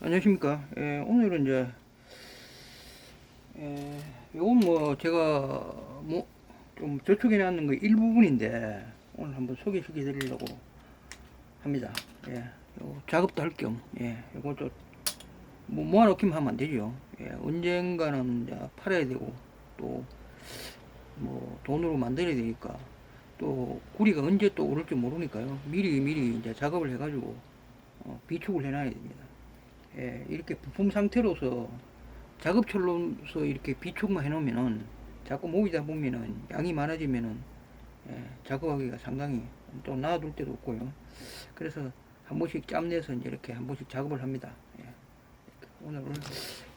안녕하십니까. 예, 오늘은 이제, 예, 요건 뭐, 제가, 뭐, 좀 저축해 놨는 거 일부분인데, 오늘 한번 소개시켜 드리려고 합니다. 예, 요 작업도 할 겸, 예, 요거 좀, 뭐, 모아놓기만 하면 안 되죠. 예, 언젠가는 이제 팔아야 되고, 또, 뭐, 돈으로 만들어야 되니까, 또, 구리가 언제 또 오를지 모르니까요. 미리 미리 이제 작업을 해가지고, 어, 비축을 해놔야 됩니다. 예, 이렇게 부품 상태로서 작업철로서 이렇게 비축만 해놓으면은 자꾸 모이다 보면은 양이 많아지면은 예, 작업하기가 상당히 또 놔둘 데도 없고요. 그래서 한 번씩 짬내서 이렇게 한 번씩 작업을 합니다. 예. 오늘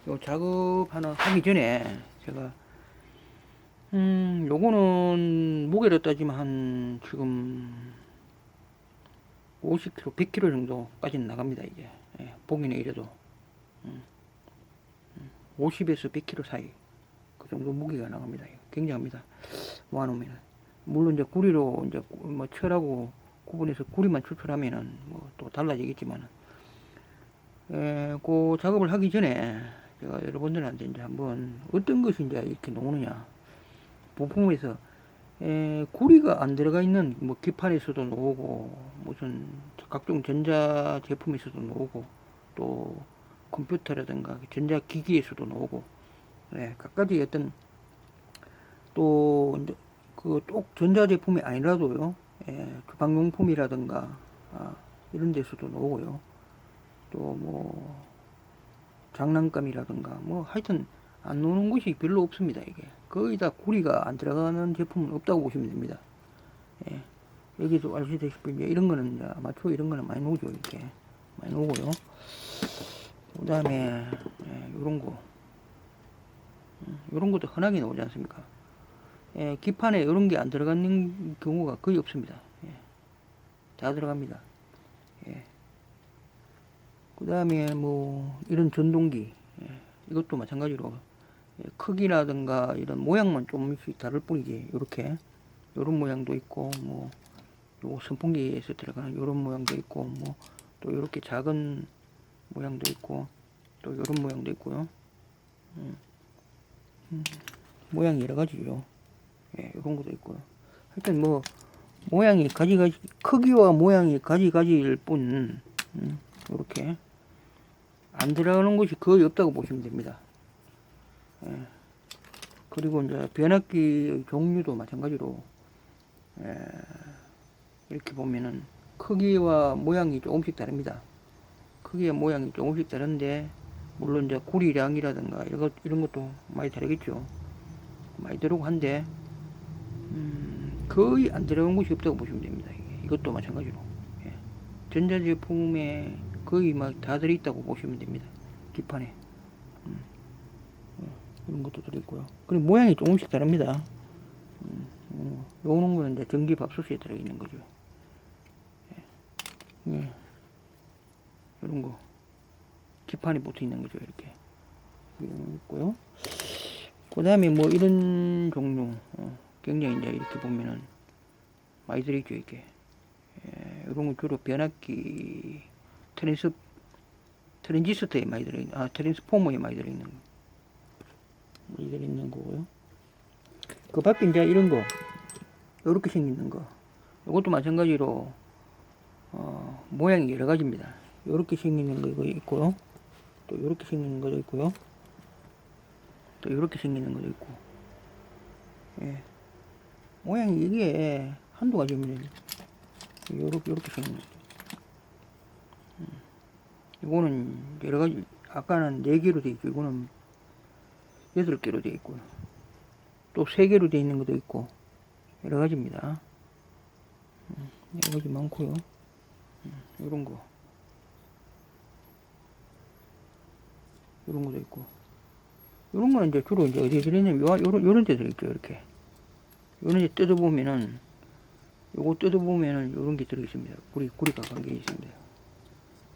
요 작업 하나 하기 전에 제가 음 요거는 무게로 따지면 한 지금 50kg, 100kg 정도까지는 나갑니다 이제 예, 보기는 이래도. 음, 음, 50에서 100kg 사이. 그 정도 무게가 나갑니다. 굉장합니다. 모아놓으면 물론 이제 구리로 이제 구- 뭐 철하고 구분해서 구리만 추출하면은 뭐 또 달라지겠지만 에, 그 작업을 하기 전에 제가 여러분들한테 이제 한번 어떤 것이 이제 이렇게 나오느냐. 부품에서 에, 구리가 안 들어가 있는 뭐 기판에서도 나오고 무슨 각종 전자 제품에서도 나오고 또 컴퓨터라든가 전자 기기에서도 나오고 예, 각가지 어떤 또 이제 그꼭 전자 제품이 아니라도요 예, 주방용품이라든가 아, 이런 데서도 나오고요. 또 뭐 장난감이라든가 뭐 하여튼 안 노는 곳이 별로 없습니다 이게. 거의 다 구리가 안 들어가는 제품은 없다고 보시면 됩니다. 예. 여기도 아시다시피 이제 이런 거는 이제 아마추어 이런 거는 많이 노죠 이렇게. 많이 노고요. 그 다음에 예, 요런 거. 음, 요런 것도 흔하게 나오지 않습니까? 예, 기판에 이런 게 안 들어가는 경우가 거의 없습니다. 예. 다 들어갑니다. 예. 그 다음에 뭐 이런 전동기. 예, 이것도 마찬가지로 예, 크기라든가 이런 모양만 조금씩 다를 뿐이지. 이렇게 요런 모양도 있고 뭐 요 선풍기에서 들어가는 요런 모양도 있고 뭐 또 이렇게 작은 모양도 있고 또 요런 모양도 있고요. 음, 음, 모양이 여러 가지죠. 예, 요런 것도 있고요. 하여튼 뭐 모양이 가지가지 크기와 모양이 가지가지일 뿐 음, 요렇게 안 들어가는 곳이 거의 없다고 보시면 됩니다 예. 그리고 이제 변압기 종류도 마찬가지로 예, 이렇게 보면은 크기와 모양이 조금씩 다릅니다. 크기와 모양이 조금씩 다른데 물론 이제 구리량이라든가 이런 것도 많이 다르겠죠. 많이 들어오고 한데 음, 거의 안 들어간 곳이 없다고 보시면 됩니다. 이것도 마찬가지로 예. 전자제품에 거의 막 다 들어있다고 보시면 됩니다. 기판에 이런 것도 들어있고요. 그리고 모양이 조금씩 다릅니다. 음, 어, 요런 거는 이제 전기 밥솥에 들어있는 거죠. 예. 이런 거 기판에 붙어 있는 거죠 이렇게 있고요 그 다음에 뭐 이런 종류 어, 굉장히 이제 이렇게 보면은 많이 들어있죠 이렇게 예, 이런 거 주로 변압기 트랜스 트랜지스터에 많이 들어있는 아 트랜스포머에 많이 들어있는 거많 이 들어있는 거고요 그 밖에 이제 이런 거 요렇게 생기는 거 이것도 마찬가지로 어, 모양이 여러 가지입니다. 이렇게 생기는 거 있고요. 또 이렇게 생기는 것도 있고요. 또 이렇게 생기는 것도 있고. 예. 모양이 이게 한두 가지입니다. 요렇게, 요렇게 생긴 거. 음. 이거는 여러 가지, 아까는 네 개로 돼 있고, 이거는 여덟 개로 돼 있고요. 또 세 개로 돼 있는 것도 있고, 여러 가지입니다. 음, 여러 가지 많고요. 이런 거 이런 것도 있고 이런 거는 이제 주로 이제 어디에 들어있냐면 요, 요런, 요런 데 들어있죠 이렇게 요런 데 뜯어보면은 요거 뜯어보면은 요런 게 들어있습니다 구리, 구리가 관계 있습니다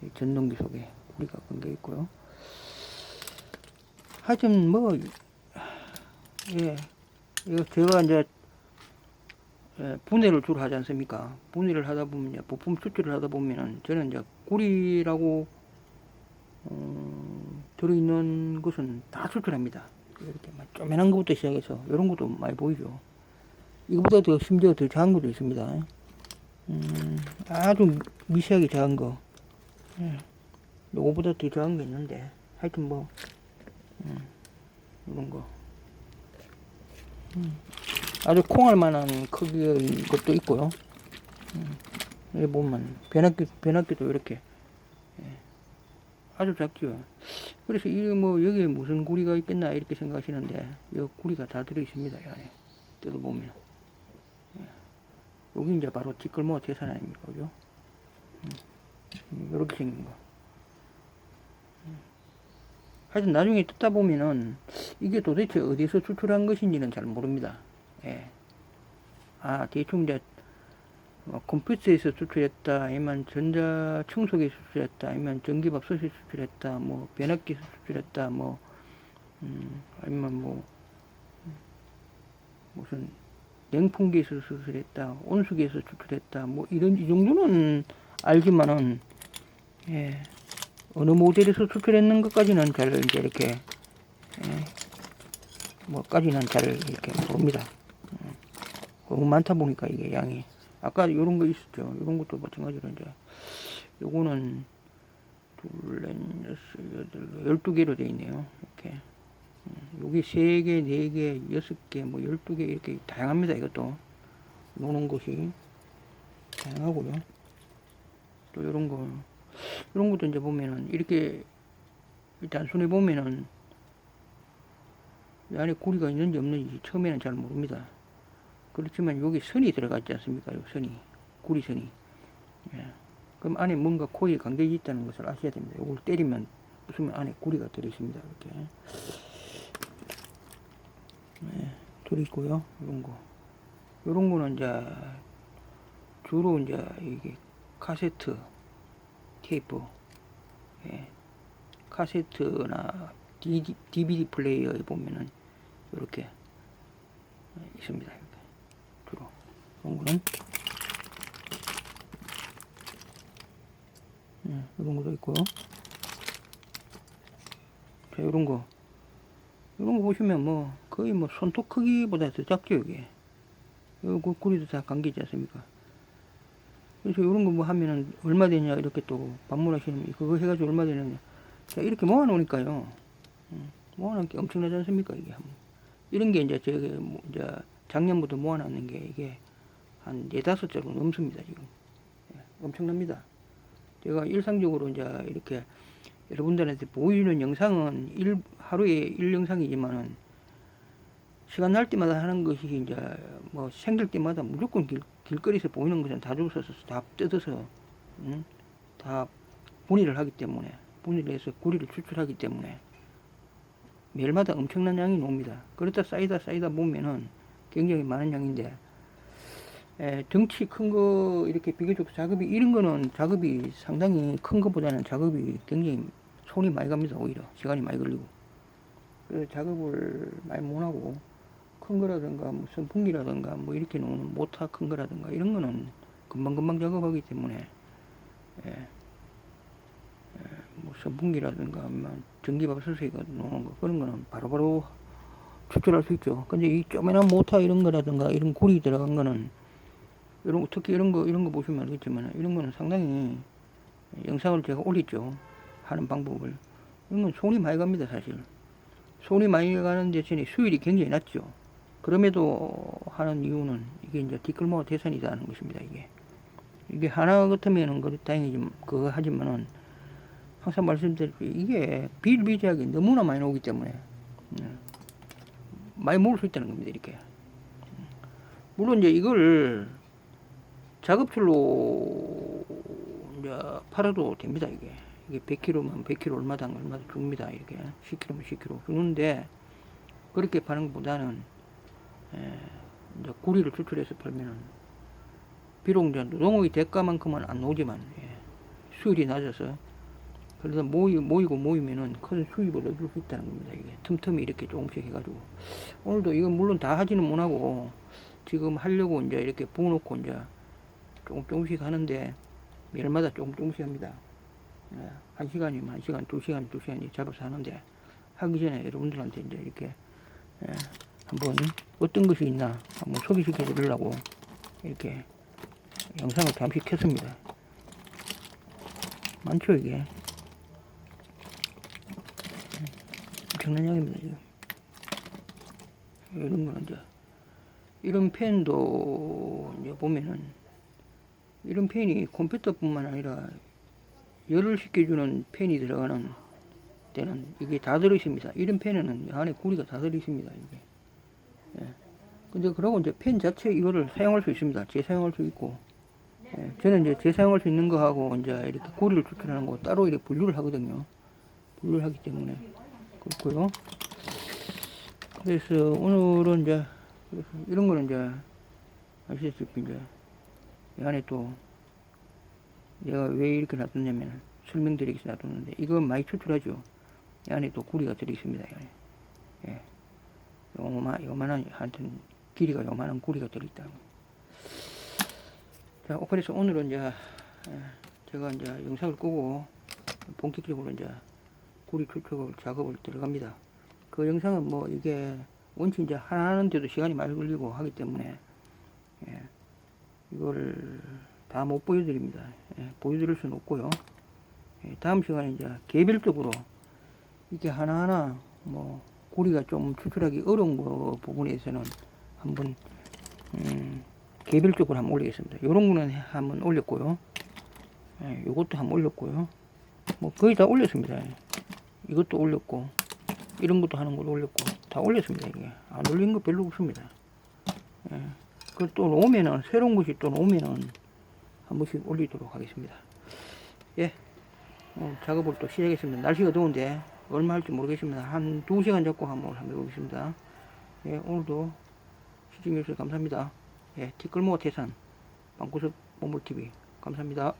이 전동기 속에 구리가 관계 있고요 하여튼 뭐 예, 이거 제가 이제 예, 분해를 주로 하지 않습니까? 분해를 하다 보면, 부품 추출을 하다 보면은, 저는 이제 구리라고, 어, 들어있는 것은 다 수출합니다. 이렇게 막 쪼매난 것부터 시작해서 이런 것도 많이 보이죠. 이거보다 더 심지어 더 작은 것도 있습니다. 음, 아주 미세하게 작은 거. 음, 요거보다 더 작은 게 있는데 하여튼 뭐 음, 이런 거. 음, 아주 콩알 만한 크기의 것도 있고요. 음, 여기 보면 변압기 변압기도 이렇게 예, 아주 작죠. 그래서 이 뭐 여기에 무슨 구리가 있겠나 이렇게 생각하시는데 이 구리가 다 들어 있습니다. 이 안에 뜯어보면 예. 여기 이제 바로 뒷걸모 대산 아닙니까, 그죠? 음, 이렇게 생긴 거. 음. 하여튼 나중에 뜯다 보면은 이게 도대체 어디서 추출한 것인지는 잘 모릅니다. 예. 아, 대충 이제 뭐 컴퓨터에서 추출했다, 아니면 전자 청소기에서 추출했다, 아니면 전기밥솥에서 추출했다, 뭐 변압기에서 추출했다, 뭐 음, 아니면 뭐 음, 무슨 냉풍기에서 추출했다, 온수기에서 추출했다, 뭐 이런 이 정도는 알지만은 예, 어느 모델에서 추출했는 것까지는 잘 이제 이렇게 예, 뭐까지는 잘 이렇게 모릅니다. 음, 너무 많다 보니까 이게 양이. 아까 요런 거 있었죠. 요런 것도 마찬가지로 이제 요거는 둘, 넷, 여섯, 여덟, 열두 개로 돼 있네요. 이렇게. 음, 여기 세 개, 네 개, 여섯 개, 뭐 열두 개 이렇게 다양합니다. 이것도 노는 것이 다양하고요. 또 요런 거, 요런 것도 이제 보면은 이렇게 단순히 보면은 이 안에 고리가 있는지 없는지 처음에는 잘 모릅니다. 그렇지만 여기 선이 들어갔지 않습니까? 요 선이 구리선이. 예. 그럼 안에 뭔가 코에 간격이 있다는 것을 아셔야 됩니다. 이걸 때리면 무슨 안에 구리가 들어 있습니다. 이렇게. 네, 들어 있고요. 이런 거. 이런 거는 이제 주로 이제 이게 카세트 테이프, 예. 카세트나 DVD 플레이어에 보면은 이렇게 있습니다. 이렇게. 주로 이런 거는 예, 이런 것도 있고요. 자, 이런 거 이런 거 보시면 뭐 거의 뭐 손톱 크기보다 더 작죠 이게. 요거 구리도 다 감기지 않습니까? 그래서 이런 거 뭐 하면은 얼마 되냐 이렇게 또 방문하시는 그거 해가지고 얼마 되느냐. 자 이렇게 모아놓으니까요. 음, 모아놓은 게 엄청나지 않습니까 이게. 이런 게 이제 저기 뭐 이제 작년부터 모아놨는 게 이게 한 네다섯 자로 넘습니다 지금. 예, 엄청납니다. 제가 일상적으로 이제 이렇게 여러분들한테 보이는 영상은 일, 하루에 일 영상이지만은 시간 날 때마다 하는 것이 이제 뭐 생길 때마다 무조건 길, 길거리에서 보이는 것은 다 주워서 다 뜯어서 음? 다 분해를 하기 때문에 분해를 해서 구리를 추출하기 때문에 매일마다 엄청난 양이 나옵니다. 그러다 쌓이다 쌓이다 보면은 굉장히 많은 양인데 에, 덩치 큰 거 이렇게 비교적 작업이 이런 거는 작업이 상당히 큰 거보다는 작업이 굉장히 손이 많이 갑니다 오히려 시간이 많이 걸리고 그래서 작업을 많이 못 하고 큰 거라든가 무슨 분기라든가 뭐 이렇게 놓는 모타 큰 거라든가 이런 거는 금방금방 작업하기 때문에 예, 예, 뭐 선풍기라든가 뭐 전기밥솥에 놓는 거 그런 거는 바로바로 추출할 수 있죠. 근데 이 쪼매난 모타 이런 거라든가 이런 구리 들어간 거는 이런 거, 특히 이런 거 이런 거 보시면 알겠지만 이런 거는 상당히 영상을 제가 올렸죠. 하는 방법을 이런 건 손이 많이 갑니다 사실. 손이 많이 가는 대신에 수율이 굉장히 낮죠. 그럼에도 하는 이유는 이게 이제 뒷걸모가 대선이라는 것입니다. 이게 이게 하나 같으면은 그 다행이지 그거 하지만은 항상 말씀드리고 이게 비일비재하게 너무나 많이 나오기 때문에 음, 많이 먹을 수 있다는 겁니다. 이렇게 물론 이제 이걸 작업줄로 이제 팔아도 됩니다. 이게 이게 100kg면 100kg 얼마당 얼마다 줍니다. 이렇게 10kg면 10kg 주는데 그렇게 파는 것보다는 에, 이제 구리를 추출해서 팔면은 비록 이제 노동의 대가만큼은 안 나오지만 예, 수율이 낮아서 그래서 모이, 모이고 모이면은 큰 수입을 얻을 수 있다는 겁니다. 이게 틈틈이 이렇게 조금씩 해가지고 오늘도 이건 물론 다 하지는 못하고 지금 하려고 이제 이렇게 부어놓고 이제 조금 조금씩 하는데 매일마다 조금 조금씩 합니다. 예, 한 시간이면 한 시간, 두 시간, 두 시간이 잡아서 하는데 하기 전에 여러분들한테 이제 이렇게 예, 한번 어떤 것이 있나 한번 소개시켜 드리려고 이렇게 영상을 잠시 켰습니다. 많죠 이게 엄청난 양입니다 이런 거는 이제 이런 펜도 이제 보면은 이런 펜이 컴퓨터뿐만 아니라 열을 식혀주는 펜이 들어가는 때는 이게 다 들어있습니다. 이런 펜에는 안에 구리가 다 들어있습니다. 이게. 예. 근데 그러고 이제 펜 자체 이거를 사용할 수 있습니다. 재사용할 수 있고. 예. 저는 이제 재사용할 수 있는 거하고 이제 이렇게 구리를 추출하는 거 따로 이렇게 분류를 하거든요. 분류를 하기 때문에 그렇고요. 그래서 오늘은 이제 이런 거는 이제 아시다시피 이제 이 안에 또 내가 왜 이렇게 놔뒀냐면 설명드리기 위해서 놔뒀는데 이건 많이 추출하죠. 이 안에 또 구리가 들어있습니다. 예. 요만, 요만한, 하여튼 길이가 요만한 구리가 들어있다. 자, 어, 그래서 오늘은 이제 예, 제가 이제 영상을 끄고 본격적으로 이제 구리 추출 작업을 들어갑니다. 그 영상은 뭐 이게 원체 이제 하나 하는데도 시간이 많이 걸리고 하기 때문에 예, 이거를 다못 보여드립니다. 예, 보여드릴 수는 없고요. 예, 다음 시간에 이제 개별적으로 이게 하나하나 뭐 고리가 좀 추출하기 어려운 거 부분에서는 한번 음, 개별적으로 한번 올리겠습니다. 요런 거는 한번 올렸고요. 예, 요것도 한번 올렸고요. 뭐 거의 다 올렸습니다. 예. 이것도 올렸고 이런 것도 하는 걸 올렸고 다 올렸습니다. 이게 안 올린 거 별로 없습니다. 예. 그또 오면은 새로운 것이 또 오면은 한 번씩 올리도록 하겠습니다. 예, 어, 작업을 또 시작했습니다. 날씨가 더운데 얼마 할지 모르겠습니다. 한두 시간 잡고 한번 한번 해보겠습니다. 예, 오늘도 시청해주셔서 감사합니다. 예, 티끌모아 태산 방구석 보물TV 감사합니다.